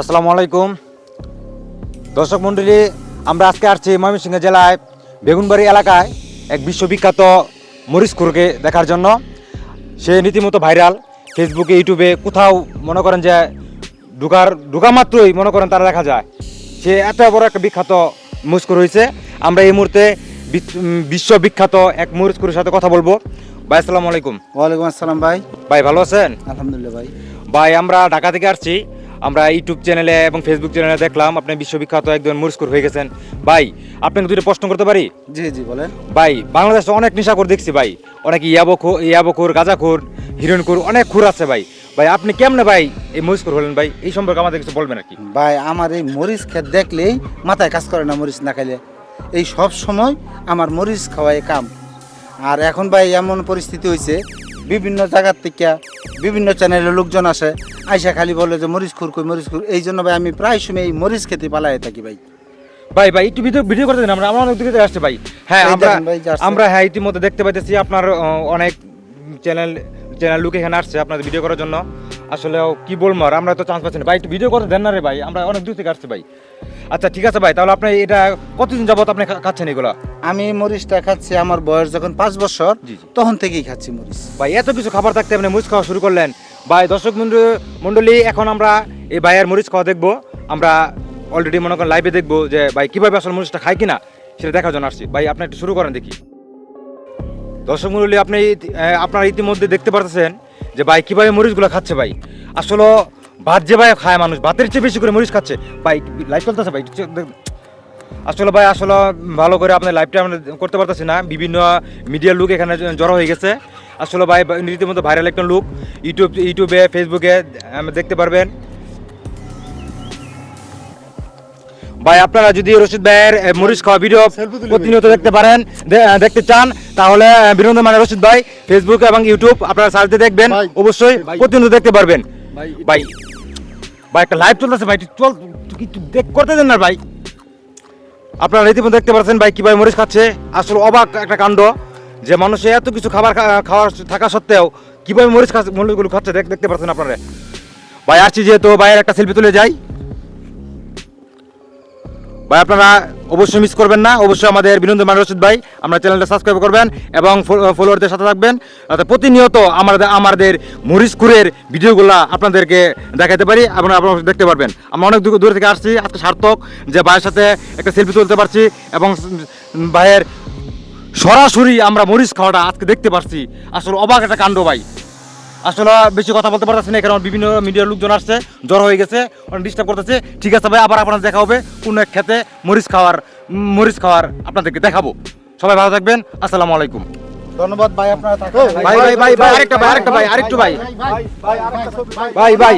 আসসালামু আলাইকুম। দর্শক মণ্ডলী আমরা আজকে আসছি ময়মনসিংহ জেলায় বেগুনবাড়ি এলাকায় এক বিশ্ববিখ্যাত মরিচ খুরকে দেখার জন্য। সে রীতিমতো ভাইরাল। ফেসবুকে ইউটিউবে কোথাও মনে করেন যে ঢুকার ঢুকা মাত্রই মনে করেন তারা দেখা যায়। সে এত বড় একটা বিখ্যাত মরিচকুর হয়েছে। আমরা এই মুহূর্তে বিশ্ববিখ্যাত এক মরিচকুরের সাথে কথা বলব। ভাই আসসালামু আলাইকুম। ওয়ালাইকুম আসসালাম ভাই। ভাই ভালো আছেন? আলহামদুলিল্লাহ ভাই। ভাই আমরা ঢাকা থেকে আসছি। আমরা ইউটিউব চ্যানেলে এবং ফেসবুক চ্যানেলে দেখলাম আপনি বিশ্ববিখ্যাত একজন মুরস্কুর হয়ে গেছেন। ভাই আপনাকে দুটো প্রশ্ন করতে পারি? জি জি বলেন। ভাই বাংলাদেশে অনেক নেশাখোর দেখছি ভাই। অনেক ইয়াবখো ইয়াবখোর গাঁজাখোর হিরোইনখোর অনেক খুর আছে ভাই। ভাই আপনি কেমনে ভাই এই মরিস্কুর হলেন ভাই? এই সম্পর্কে আমাদের কিছু বলবেন আর কি। ভাই আমার এই মরিচ খেত দেখলেই মাথায় কাজ করে না মরিচ না খাইলে। এই সব সময় আমার মরিচ খাওয়াই কাম। আর এখন ভাই এমন পরিস্থিতি হয়েছে বিভিন্ন জায়গার থেকে বিভিন্ন চ্যানেলের লোকজন আসে আইসা খালি বলে যে মরিচ খুর কই মরিচ খুর এই জন্য ভাই আমি প্রায় সময় এই মরিচ খেতে পালাই থাকি ভাই। ভাই ভাই একটু ভিডিও ভিডিও করতে দিন আমরা আমরা অনেক দূরে আসছে ভাই। হ্যাঁ আমরা। আমরা হ্যাঁ ইতিমধ্যে দেখতে পাইতেছি আপনার অনেক চ্যানেল চ্যানেল লোক এখানে আসছে আপনাদের ভিডিও করার জন্য। আসলে কি বলব আর আমরা তো চান্স পাচ্ছি না। ভাই একটু ভিডিও করতে দেন না রে ভাই আমরা অনেক দূর থেকে আসছি ভাই। আচ্ছা ঠিক আছে ভাই তাহলে আপনি এটা কতদিন যাবত আপনি খাচ্ছেন এগুলো? আমি মরিচটা খাচ্ছি আমার বয়স যখন পাঁচ বছর। তখন থেকেই খাচ্ছি মরিচ। ভাই এত কিছু খাবার থাকতে আপনি মরিচ খাওয়া শুরু করলেন। ভাই দর্শক মন্ড- মণ্ডলী এখন আমরা এই ভাইয়ের মরিচ খাওয়া দেখব। আমরা অলরেডি মনে করেন লাইভে দেখব যে ভাই কীভাবে আসলে মরিচটা খায় কিনা সেটা দেখার জন্য আসছি। ভাই আপনি একটু শুরু করেন দেখি। দর্শক মন্ডলী আপনি আপনারা ইতিমধ্যে দেখতে পারতেছেন যে ভাই কীভাবে মরিচগুলো খাচ্ছে ভাই। আসলে ভাত যে ভাই খায় মানুষ ভাতের চেয়ে বেশি করে মরিচ খাচ্ছে। ভাই লাইভ চলতেছে ভাই আসলে ভাই আসলে ভালো করে আপনার লাইভটা আমরা করতে পারতেছি না। বিভিন্ন মিডিয়ার লোক এখানে জড়ো হয়ে গেছে। আসলে ভাই রীতিমতো ভাইরাল একটা লুক ইউটিউব ইউটিউবে ফেসবুকে দেখতে পারবেন। ভাই আপনারা যদি রশিদ ভাইয়ের মরিচ খাওয়া ভিডিও প্রতিনিয়ত দেখতে পারেন দেখতে চান তাহলে বিনোদন মানে রশিদ ভাই ফেসবুক এবং ইউটিউব আপনারা সার্চ দিয়ে দেখবেন। অবশ্যই প্রতিনিয়ত দেখতে পারবেন। ভাই, ভাই ভাই একটা লাইভ চলতেছে ভাই চল একটু দেখ করতে দেন না ভাই। আপনারা রীতিমতো দেখতে পাচ্ছেন ভাই কীভাবে মরিচ খাচ্ছে। আসলে অবাক একটা কাণ্ড যে মানুষে এত কিছু খাবার খাওয়া থাকা সত্ত্বেও কীভাবে মরিচ খাচ্ছে মরিচগুলো খাচ্ছে দেখ- দেখতে পাচ্ছেন আপনারা। ভাই, আসছি যেহেতু ভাইয়ের একটা সেলফি তুলে যাই। ভাই, আপনারা অবশ্যই মিস করবেন না। অবশ্যই আমাদের বিনোদন মান রশিদ ভাই, আমরা চ্যানেলটা সাবস্ক্রাইব করবেন এবং ফলোয়ারদের সাথে থাকবেন। যাতে প্রতিনিয়ত আমাদের আমাদের মরিচ কুরের ভিডিওগুলো আপনাদেরকে দেখাতে পারি এবং আপনারা দেখতে পারবেন। আমরা অনেক দূর থেকে আসছি, আজকে সার্থক যে ভাইয়ের সাথে একটা সেলফি তুলতে পারছি এবং ভাইয়ের সরাসরি আমরা মরিচ খাওয়াটা আজকে দেখতে পারছি। আসলে অবাক একটা কাণ্ড ভাই। আসলে বেশি কথা বলতে পারতেছি না কারণ বিভিন্ন মিডিয়ার লোকজন আসছে জ্বর হয়ে গেছে অনেক ডিস্টার্ব করতেছে। ঠিক আছে ভাই আবার আপনার দেখা হবে কোনো এক খেতে মরিচ খাওয়ার মরিচ খাওয়ার আপনাদেরকে দেখাবো। সবাই ভালো থাকবেন আসসালামু আলাইকুম। ধন্যবাদ ভাই আপনারা থাকেন ভাই ভাই ভাই ভাই আরেকটা ভাই আরেকটা ভাই আরেকটু ভাই। ভাই ভাই।